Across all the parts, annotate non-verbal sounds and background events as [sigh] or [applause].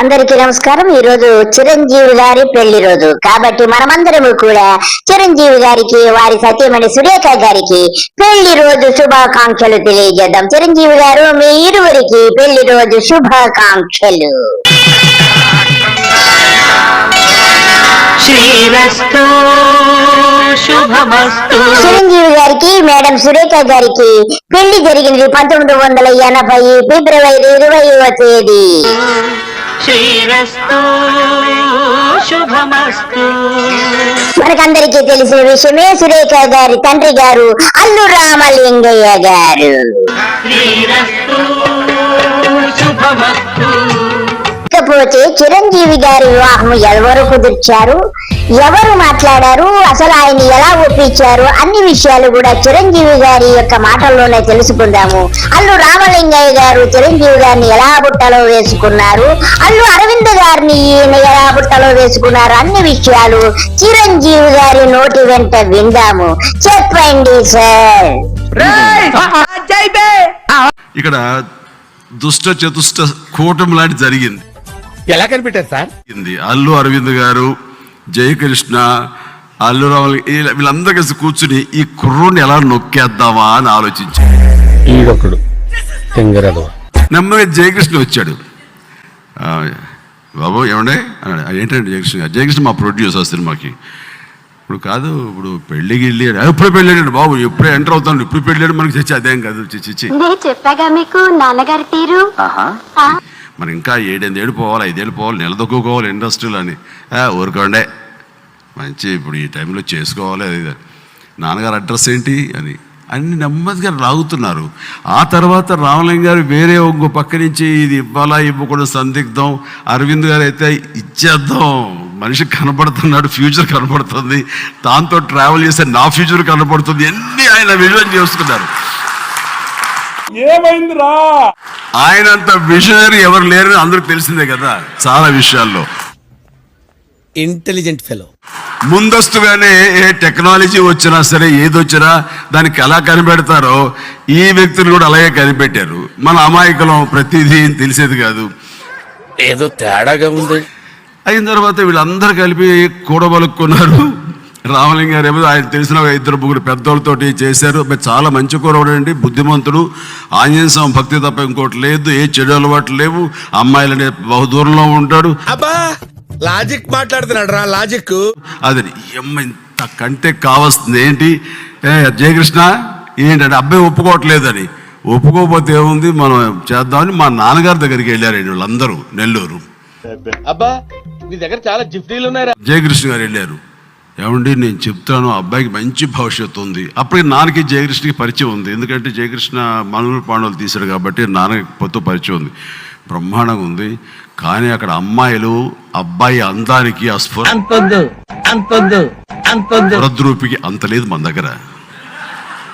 అందరికీ నమస్కారం. ఈ రోజు చిరంజీవి గారి పెళ్ళి రోజు. కాబట్టి మనమందరము కూడా చిరంజీవి గారికి వారి సత్యమణి సురేఖ గారికి పెళ్ళి రోజు శుభాకాంక్షలు తెలియజేద్దాం. చిరంజీవి గారు మీ ఇరువురికి పెళ్ళి రోజు శుభాకాంక్షలు. శ్రీరస్తు శుభమస్తు. చిరంజీవి గారికి మేడం సురేఖ గారికి పెళ్ళి జరిగింది పంతొమ్మిది వందల ఎనభై ఫిబ్రవరి ఇరవైవ తేదీ. శ్రీరస్తు శుభమస్తు. మనకందరికీ తెలిసిన విషయమే సురేఖ గారి తండ్రి గారు అల్లు రామలింగయ్య గారు. శ్రీరస్తు శుభమస్తు. ఇకపోతే చిరంజీవి గారి వివాహం ఎవరు కుదిర్చారు? ఎవరు మాట్లాడారు? అసలు ఆయన ఎలా ఒప్పించారు? అన్ని విషయాలు కూడా చిరంజీవి గారి యొక్క మాటల్లోనే తెలుసుకుందాము. అల్లు రామలింగయ్య గారు చిరంజీవి గారిని ఎలా బుట్టలో వేసుకున్నారు? అల్లు అరవింద్ గారిని ఈయన ఎలా బుట్టలో వేసుకున్నారు? అన్ని విషయాలు చిరంజీవి గారి నోటి వెంట విందాము. చెప్పండి సార్. ఇక్కడ దుష్ట చతుష్ట కూటమి లాంటి జరిగింది. ఎలా కనిపెట్టారు సార్. అల్లు అరవింద్ గారు జయకృష్ణ అల్లు రావులు వీళ్ళ- వీళ్ళందరూ కలిసి కూర్చుని ఈ కుర్రోని ఎలా నొక్కేద్దామా అని ఆలోచించారు. ఈడొకడు తెంగరదు నెమ్మదిగా జయకృష్ణ వచ్చాడు. ఆ, బాబు ఏమండే? అన్నాడు. "ఆ, ఏంటండి జయకృష్ణ గారు?" జయకృష్ణ మా ప్రొడ్యూసర్ సినిమాకి. ఇప్పుడు కాదు ఇప్పుడు పెళ్ళి గిళ్ళి "ఆ, ఎప్పుడు పెళ్ళాడు బాబు? ఎప్పుడే ఎంటర్ అవుతాను ఇప్పుడు పెళ్ళాడు మనకి చచ్చి అదేం కాదు. చి, చి, చి. నేను చెప్పాగా మీకు నాన్నగారి తీరు మరి ఇంకా ఏడెనిమిదేళ్ళు పోవాలి ఐదేళ్ళు పోవాలి నిలదొక్కుకోవాలి ఇండస్ట్రీలు అని ఊరుకోండే. మంచి ఇప్పుడు ఈ టైంలో చేసుకోవాలి అది నాన్నగారు అడ్రస్ ఏంటి అని. అన్ని నెమ్మదిగా లాగుతున్నారు. ఆ తర్వాత రామలింగ గారు వేరే ఇంకో పక్క నుంచి ఇది ఇవ్వాలా ఇవ్వకూడదు సందిగ్ధం. అరవింద్ గారు అయితే ఇచ్చేద్దాం. మనిషి కనపడుతున్నాడు ఫ్యూచర్ కనపడుతుంది. దాంతో ట్రావెల్ చేస్తే నా ఫ్యూచర్ కనపడుతుంది. ఎన్ని ఆయన విజువల్ చేసుకున్నారు. ఆయనంత విజనరీ ఎవరు లేరని అందరికి తెలిసిందే కదా చాలా విషయాల్లో. ఇంటెలిజెంట్ ఫెలో ముందస్తుగానే ఏ టెక్నాలజీ వచ్చినా సరే ఏది వచ్చినా దానికి ఎలా కనిపెడతారో ఈ వ్యక్తులు కూడా అలాగే కనిపెట్టారు. మన అమాయకులం ప్రతిదీ తెలిసేది కాదు. ఏదో తేడాగా ఉంది. అయిన తర్వాత వీళ్ళందరూ కలిపి కూడబలుక్కున్నారు. రామలింగ గారు ఏమో ఆయన తెలిసిన ఒక ఇద్దరు ముగ్గురు పెద్దోళ్ళతోటి చేశారు. మరి చాలా మంచి కూరవాడు అండి బుద్ధిమంతుడు ఆంజనేయ స్వామి భక్తి తప్ప ఇంకోటి లేదు ఏ చెడు అలవాట్లు లేవు. అమ్మాయిలనే బహు దూరంలో ఉంటాడు అబ్బా లాజిక్ మాట్లాడుతున్నాడు రా లాజిక్. అది ఎమ్మ ఇంత కంటే కావాల్సింది ఏంటి? ఏ, జయకృష్ణ ఏంటంటే అబ్బాయి ఒప్పుకోవట్లేదని. ఒప్పుకోకపోతే ఏముంది? మనం చేద్దామని మా నాన్నగారి దగ్గరికి వెళ్ళారండి వాళ్ళందరూ నెల్లూరు. అబ్బా నీ దగ్గర చాలా జిఫ్టీలు ఉన్నాయరా. జయకృష్ణ గారు వెళ్ళారు. ఏమండి నేను చెప్తాను అబ్బాయికి మంచి భవిష్యత్తు ఉంది. అప్పటికి నాన్నకి జయకృష్ణకి పరిచయం ఉంది. ఎందుకంటే జయకృష్ణ మనూరు పాండవులు తీశాడు కాబట్టి నాన్నకి పొత్తు పరిచయం ఉంది. బ్రహ్మాండంగా ఉంది. కానీ అక్కడ అమ్మాయిలు అబ్బాయి అందానికి స్ఫురద్రూపికి అంత లేదు మన దగ్గర.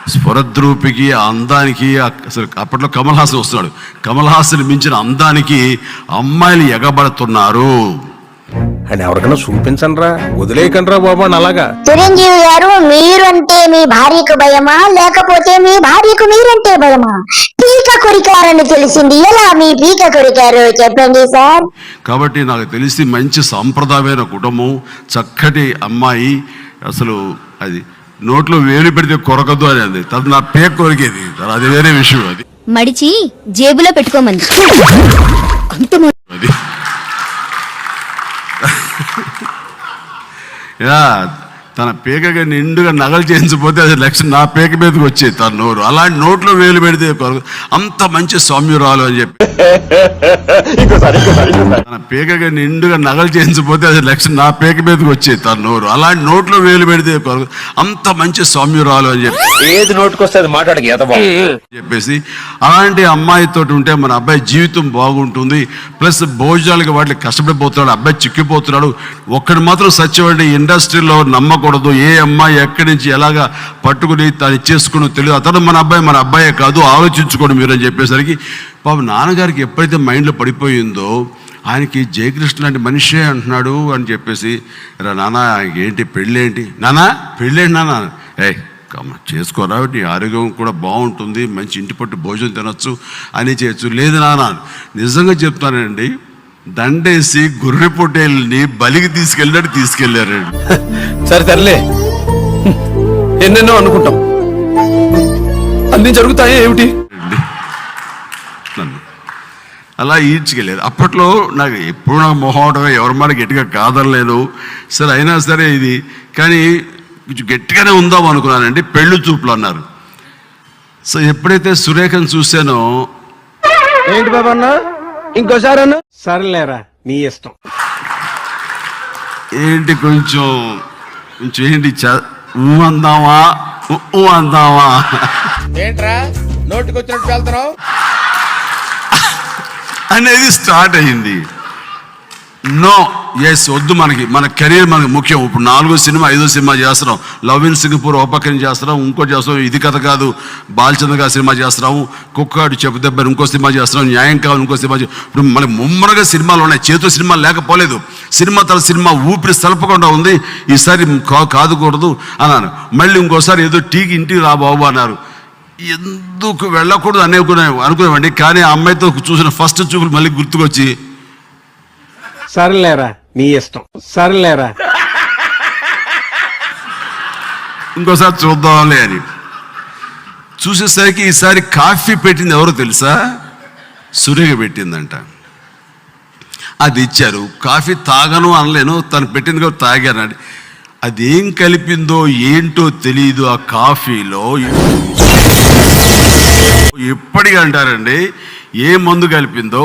స్ఫురద్రూపికి ఆ అందానికి అసలు అప్పట్లో కమల్ హాసన్ వస్తున్నాడు. కమల్ హాసన్ మించిన అందానికి అమ్మాయిలు ఎగబడుతున్నారు. అని ఎవరికైనా చూపించండి రా వదిలేయకండి రా బాబు అని అలాగా. చిరంజీవి గారు మీరంటే మీ భార్యకు భయమా? లేకపోతే మీ భార్యకు మీరంటే భయమా? పీక కొరికారని తెలిసింది. ఎలా మీ పీక కొరికారు చెప్పండి సార్. కాబట్టి నాకు తెలిసి మంచి సాంప్రదాయమైన కుటుంబం చక్కటి అమ్మాయి అసలు అది నోట్లో వేలు పెడితే కొరకదు అని అంది. తది నా పేక కొరికేది. అది వేరే విషయం అది. మడిచి జేబులో పెట్టుకోమంది. అది. Ja, తన పేకగా నిండుగా నగలు చేయించకపోతే అది లక్ష్యం నా పేక మీదకి వచ్చేది తన నోరు. అలాంటి నోట్లో వేలు పెడితే అంత మంచి సౌమ్యురాలు అని చెప్పి. తన పేకగా నిండుగా నగలు చేయించకపోతే అది లక్ష్యం నా పేక మీదకి వచ్చేది తన నోరు. అలాంటి నోట్లో వేలు పెడితే అంత మంచి సౌమ్యురాలు అని చెప్పి. ఏది నోటుకొస్తే అది మాట్లాడక చెప్పేసి అలాంటి అమ్మాయితో ఉంటే మన అబ్బాయి జీవితం బాగుంటుంది. ప్లస్ భోజనాలకి వాటికి కష్టపడిపోతున్నాడు అబ్బాయి చిక్కిపోతున్నాడు. ఒక్కడు మాత్రం సత్యవండి ఇండస్ట్రీలో నమ్మకూడదు ఏ అమ్మాయి ఎక్కడి నుంచి ఎలాగా పట్టుకుని తను ఇచ్చేసుకుని తెలియదు. అతను మన అబ్బాయి మన అబ్బాయే కాదు. ఆలోచించుకోండి మీరు అని చెప్పేసరికి పాపం నాన్నగారికి ఎప్పుడైతే మైండ్లో పడిపోయిందో ఆయనకి జయకృష్ణ లాంటి మనిషే అంటున్నాడు అని చెప్పేసి రా నాన్న ఆయనకి ఏంటి పెళ్ళేంటి? నానా పెళ్ళేంటి నాన్న? ఏ కమ్మ చేసుకోరా నీ ఆరోగ్యం కూడా బాగుంటుంది. మంచి ఇంటి పట్టు భోజనం తినొచ్చు అని చేయొచ్చు. లేదు నాన్న నిజంగా చెప్తానండి దండేసి గొర్రె పొట్టేల్ని బలికి తీసుకెళ్ళినట్టు తీసుకెళ్ళారండి సరే తరలే ఎన్నెన్నో అనుకుంటాం. అన్ని జరుగుతాయి ఏమిటి? నన్ను అలా ఈడ్చుకెళ్ళారు. అప్పట్లో నాకు ఎప్పుడు నాకు మొహమాటమే ఎవరి మాట గట్టిగా కాదనలేదు. సరే అయినా సరే ఇది. కానీ కొంచెం గట్టిగానే ఉందాం అనుకున్నానండి. పెళ్ళి చూపులు అన్నారు. సో ఎప్పుడైతే సురేఖను చూశానో ఏంటి బాబా అన్న ఇంకోసారి అన్న. సరేలేరా నీ ఇష్టం. ఏంటి కొంచెం కొంచెం ఏంటి ఊ అందామా ఏంట్రా? నోటికొచ్చినట్టు వెళ్తున్నావు? [laughs] అనేది స్టార్ట్ అయింది. నో. ఎస్ వద్దు మనకి. మన కెరీర్ మనకి ముఖ్యం. ఇప్పుడు నాలుగో సినిమా ఐదో సినిమా చేస్తున్నాం. లవ్ ఇన్ సింగపూర్ ఓ చేస్తున్నాం. ఇంకోటి చేస్తున్నాం. ఇది కథ కాదు. బాలచంద్ర గారి సినిమా చేస్తున్నాము కుక్కాడు చెప్పు దెబ్బని ఇంకో సినిమా చేస్తున్నాం. న్యాయం కావాలి ఇంకో సినిమా ఇప్పుడు మళ్ళీ ముమ్మరగా సినిమాలు ఉన్నాయి. చేతుల సినిమా లేకపోలేదు. సినిమా తన సినిమా ఊపిరి సలపకుండా ఉంది. ఈసారి కాదుకూడదు అన్నాను మళ్ళీ ఇంకోసారి ఏదో టీకి ఇంటికి రా బాబు అన్నారు. ఎందుకు వెళ్ళకూడదు? అనుకునే అనుకునేవండి కానీ ఆ అమ్మాయితో చూసిన ఫస్ట్ చూపులు మళ్ళీ గుర్తుకొచ్చి సరేలేరా నీ ఇష్టం. సరేలేరా. ఇంకోసారి చూద్దాంలే అని. చూసేసరికి ఈసారి కాఫీ పెట్టింది ఎవరో తెలుసా? సురేఖ పెట్టిందంట. అది ఇచ్చారు. కాఫీ తాగను అనలేను తను పెట్టింది కూడా తాగానండి అదేం కలిపిందో ఏంటో తెలియదు ఆ కాఫీలో. ఎప్పటికీ అంటారండి? ఏ మందు కలిపిందో?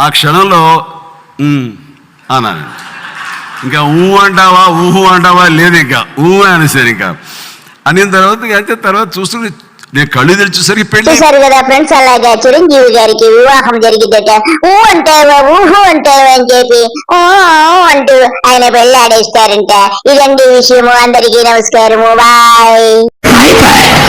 ఆ క్షణంలో "ఉమ్" అన్నాను. ఇంకా ఊ అంటావా ఊహు అంటావా లేదు ఇంకా. ఊ అనేసాను ఇంకా. అనిన తర్వాత అయితే అంటే తర్వాత చూస్తుంటే నేను కళ్ళు తెరిచేసరికి పెళ్ళి చూసారు కదా ఫ్రెండ్స్ అలాగే. చిరంజీవి గారికి వివాహం జరిగిందట ఊ అంటావా ఊహు అంటావా అని చెప్పి ఊ అంటూ ఆయన పెళ్ళాడేస్తారంట. ఇదండి విషయము. అందరికీ నమస్కారము. బాయ్.